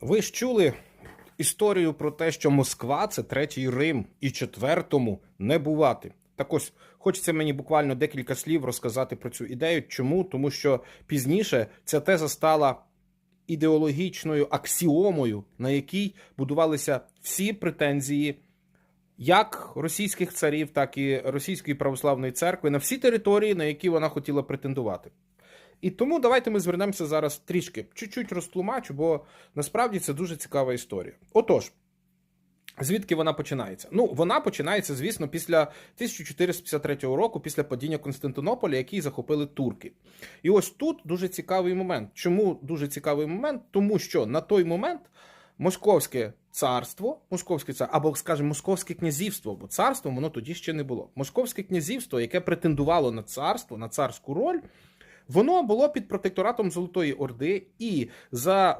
Ви ж чули історію про те, що Москва це третій Рим і четвертому не бувати. Так ось хочеться мені буквально декілька слів розказати про цю ідею. Чому? Тому що пізніше ця теза стала ідеологічною аксіомою, на якій будувалися всі претензії як російських царів, так і російської православної церкви на всі території, на які вона хотіла претендувати. І тому давайте ми звернемося зараз трішки, чуть-чуть розтлумачу, бо насправді це дуже цікава історія. Отож, звідки вона починається? Ну, вона починається, звісно, після 1453 року, після падіння Константинополя, який захопили турки. І ось тут дуже цікавий момент. Чому дуже цікавий момент? Тому що на той момент Московське царство, Московське царство, або, скажімо, Московське князівство, бо царство воно тоді ще не було. Московське князівство, яке претендувало на царство, на царську роль, воно було під протекторатом Золотої Орди, і за